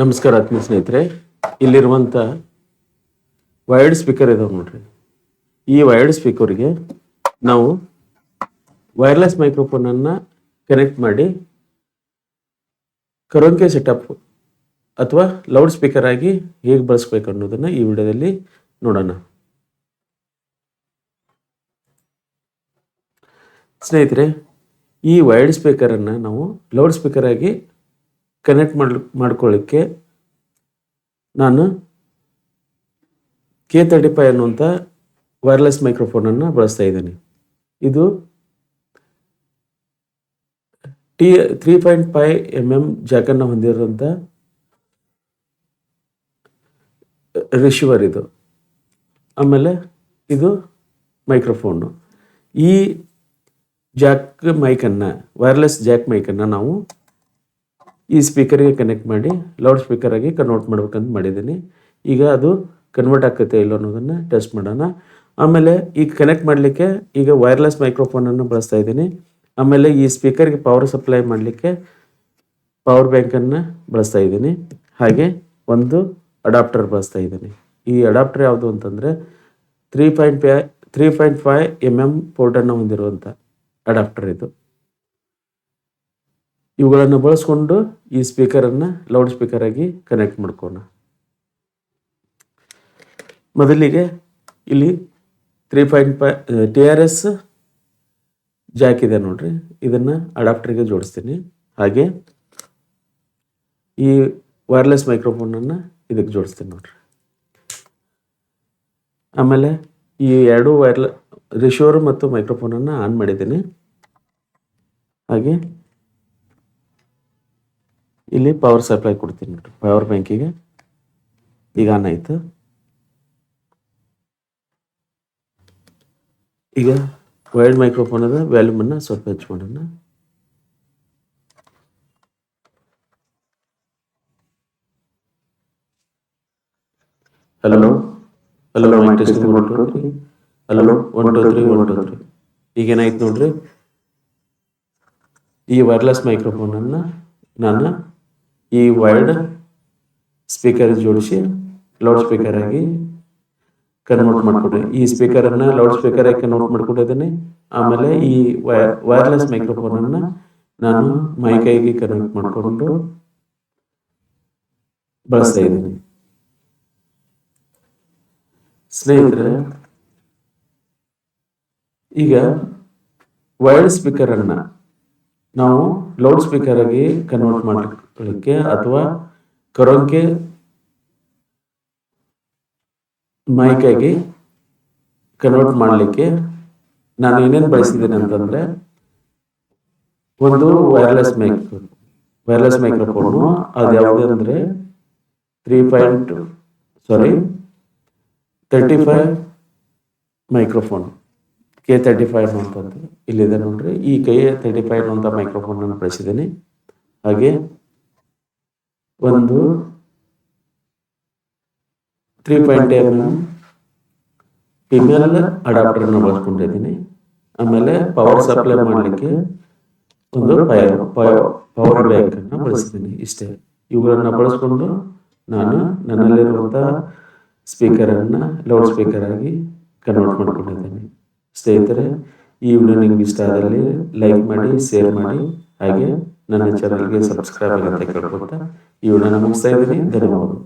ನಮಸ್ಕಾರ ಆತ್ಮೀಯ ಸ್ನೇಹಿತರೆ ಇಲ್ಲಿರುವಂಥ ವೈರ್ಡ್ ಸ್ಪೀಕರ್ ಇದಾವೆ ನೋಡ್ರಿ. ಈ ವೈರ್ಡ್ ಸ್ಪೀಕರ್ಗೆ ನಾವು ವೈರ್ಲೆಸ್ ಮೈಕ್ರೋಫೋನನ್ನು ಕನೆಕ್ಟ್ ಮಾಡಿ ಕರೋಂಕೆ ಸೆಟಪ್ ಅಥವಾ ಲೌಡ್ ಸ್ಪೀಕರ್ ಆಗಿ ಹೇಗೆ ಬಳಸ್ಬೇಕು ಅನ್ನೋದನ್ನು ಈ ವಿಡಿಯೋದಲ್ಲಿ ನೋಡೋಣ. ಸ್ನೇಹಿತರೆ, ಈ ವೈರ್ಡ್ ಸ್ಪೀಕರನ್ನು ನಾವು ಲೌಡ್ ಸ್ಪೀಕರ್ ಆಗಿ ಕನೆಕ್ಟ್ ಮಾಡಿ ಮಾಡ್ಕೊಳ್ಳಿಕ್ಕೆ ನಾನು ಕೆ ತರ್ಟಿ ಫೈ ಅನ್ನುವಂಥ ವೈರ್ಲೆಸ್ ಮೈಕ್ರೋಫೋನನ್ನು ಬಳಸ್ತಾ ಇದ್ದೀನಿ. ಇದು T three point five M M ಜಾಕನ್ನು ಹೊಂದಿರುವಂಥ ರಿಶಿವರ್ ಇದು. ಆಮೇಲೆ ಇದು ಮೈಕ್ರೋಫೋನು ಈ ಜಾಕ್ ಮೈಕನ್ನು ವೈರ್ಲೆಸ್ ಜಾಕ್ ಮೈಕನ್ನು ನಾವು ಈ ಸ್ಪೀಕರಿಗೆ ಕನೆಕ್ಟ್ ಮಾಡಿ ಲೌಡ್ ಸ್ಪೀಕರಾಗಿ ಕನ್ವರ್ಟ್ ಮಾಡ್ಬೇಕಂತ ಮಾಡಿದ್ದೀನಿ. ಈಗ ಅದು ಕನ್ವರ್ಟ್ ಆಗ್ತೈತೆ ಇಲ್ಲ ಅನ್ನೋದನ್ನು ಟೆಸ್ಟ್ ಮಾಡೋಣ. ಆಮೇಲೆ ಈಗ ಕನೆಕ್ಟ್ ಮಾಡಲಿಕ್ಕೆ ಈಗ ವೈರ್ಲೆಸ್ ಮೈಕ್ರೋಫೋನನ್ನು ಬಳಸ್ತಾ ಇದ್ದೀನಿ. ಆಮೇಲೆ ಈ ಸ್ಪೀಕರ್ಗೆ ಪವರ್ ಸಪ್ಲೈ ಮಾಡಲಿಕ್ಕೆ ಪವರ್ ಬ್ಯಾಂಕನ್ನು ಬಳಸ್ತಾ ಇದ್ದೀನಿ. ಹಾಗೆ ಒಂದು ಅಡಾಪ್ಟರ್ ಬಳಸ್ತಾ ಇದ್ದೀನಿ. ಈ ಅಡಾಪ್ಟರ್ ಯಾವುದು ಅಂತಂದರೆ three point five three point five M M ಪೋರ್ಟನ್ನು ಹೊಂದಿರುವಂಥ ಅಡಾಪ್ಟರ್ ಇದು. ಇವುಗಳನ್ನು ಬಳಸ್ಕೊಂಡು ಈ ಸ್ಪೀಕರನ್ನು ಲೌಡ್ ಸ್ಪೀಕರ್ ಆಗಿ ಕನೆಕ್ಟ್ ಮಾಡ್ಕೋಣ ಮೊದಲಿಗೆ ಇಲ್ಲಿ three point five T R S jack ಇದೆ ನೋಡ್ರಿ. ಇದನ್ನು ಅಡಾಪ್ಟರ್ಗೆ ಜೋಡಿಸ್ತೀನಿ. ಹಾಗೆ ಈ ವೈರ್ಲೆಸ್ ಮೈಕ್ರೋಫೋನನ್ನು ಇದಕ್ಕೆ ಜೋಡಿಸ್ತೀನಿ ನೋಡ್ರಿ. ಆಮೇಲೆ ಈ ಎರಡು ವೈರ್ಲೆ ರಿಶೋರ್ ಮತ್ತು ಮೈಕ್ರೋಫೋನನ್ನು ಆನ್ ಮಾಡಿದ್ದೀನಿ. ಹಾಗೆ ಇಲ್ಲಿ ಪವರ್ ಸಪ್ಲೈ ಕೊಡ್ತೀನಿ ನೋಡ್ರಿ. ಪವರ್ ಬ್ಯಾಂಕಿಗೆ ಈಗ ಆನ್ ಆಯಿತು. ಈಗ ವೈರ್ಡ್ ಅದ ವ್ಯಾಲ್ಯೂಮನ್ನು ಸ್ವಲ್ಪ ಹೆಚ್ಚು ಮಾಡೋಣ. Hello hello testing three hello one two three one two three ಈಗ ಏನಾಯ್ತು ನೋಡ್ರಿ? ಈ ವೈರ್ಲೆಸ್ ಮೈಕ್ರೋಫೋನನ್ನು ನಾನು ಈ ವೈರ್ಡ್ ಸ್ಪೀಕರ್ ಜೋಡಿಸಿ, ಲೌಡ್ ಸ್ಪೀಕರ್ ಆಗಿ ಕನ್ವರ್ಟ್ ಮಾಡ್ಕೊಡ್ರಿ. ಈ ಸ್ಪೀಕರನ್ನು ಲೌಡ್ ಸ್ಪೀಕರ್ ಆಗಿ ಕನ್ವರ್ಟ್ ಮಾಡ್ಕೊಂಡಿದ್ದೀನಿ ಆಮೇಲೆ ಈ ವೈರ್ಲೆಸ್ ಮೈಕ್ರೋಫೋನನ್ನು ನಾನು ಮೈಕೈಗೆ ಕನೆಕ್ಟ್ ಮಾಡಿಕೊಂಡು ಬಳಸ್ತಾ ಇದ್ದೀನಿ. ಸ್ನೇಹಿತರೆ, ಈಗ ವೈರ್ಡ್ ಸ್ಪೀಕರನ್ನು ನಾವು ಲೌಡ್ ಸ್ಪೀಕರ್ ಆಗಿ ಕನ್ವರ್ಟ್ ಮಾಡಲಿಕ್ಕೆ ಅಥವಾ ಕರೋಕೆ ಮೈಕ್ ಆಗಿ ಕನ್ವರ್ಟ್ ಮಾಡಲಿಕ್ಕೆ ನಾನು ಏನೇನು ಬಳಸಿದ್ದೀನಿ ಅಂತಂದ್ರೆ ಒಂದು ವೈರ್ಲೆಸ್ ಮೈಕ್ ವೈರ್ಲೆಸ್ ಮೈಕ್ರೋಫೋನು ಅದು ಯಾವುದು ಅಂದರೆ three point sorry thirty five microphone K thirty five ಅಂತಂದು ಇಲ್ಲಿದೆ ನೋಡ್ರಿ. ಈ ಕೆ ತರ್ಟಿ ಫೈವ್ ಅಂತ ಮೈಕ್ರೋಫೋನ್ ಅನ್ನು ಬಳಸಿದ್ದೀನಿ. ಹಾಗೆ ಒಂದು ತ್ರೀ ಪಾಯಿಂಟ್ ಎಂ ಫಿಮೇಲ್ ಅಡಾಪ್ಟರ್ನ ಬಳಸ್ಕೊಂಡಿದ್ದೀನಿ. ಆಮೇಲೆ ಪವರ್ ಸಪ್ಲೈ ಮಾಡಲಿಕ್ಕೆ ಒಂದು ಪವರ್ ಬ್ಯಾಂಕನ್ನು ಬಳಸಿದ್ದೀನಿ ಇಷ್ಟೇ. ಇವುಗಳನ್ನು ಬಳಸ್ಕೊಂಡು ನಾನು ನನ್ನಲ್ಲಿರುವಂಥ ಸ್ಪೀಕರನ್ನು ಲೌಡ್ ಸ್ಪೀಕರ್ ಆಗಿ ಕನ್ವರ್ಟ್ ಮಾಡ್ಕೊಂಡಿದ್ದೀನಿ. ಸ್ನೇಹಿತರೆ ಈ ವಿಡಿಯೋ ನಿಮ್ಗೆ ಇಷ್ಟ ಆದಲ್ಲಿ ಲೈಕ್ ಮಾಡಿ ಶೇರ್ ಮಾಡಿ ಹಾಗೆ ನನ್ನ ಚಾನಲ್ಗೆ ಸಬ್ಸ್ಕ್ರೈಬ್ ಅಂತ ಕೇಳ್ಕೊತಾ ಈ ವಿಡಿಯೋ ನಮಗೆ ಇದ್ದೀನಿ. ಧನ್ಯವಾದಗಳು.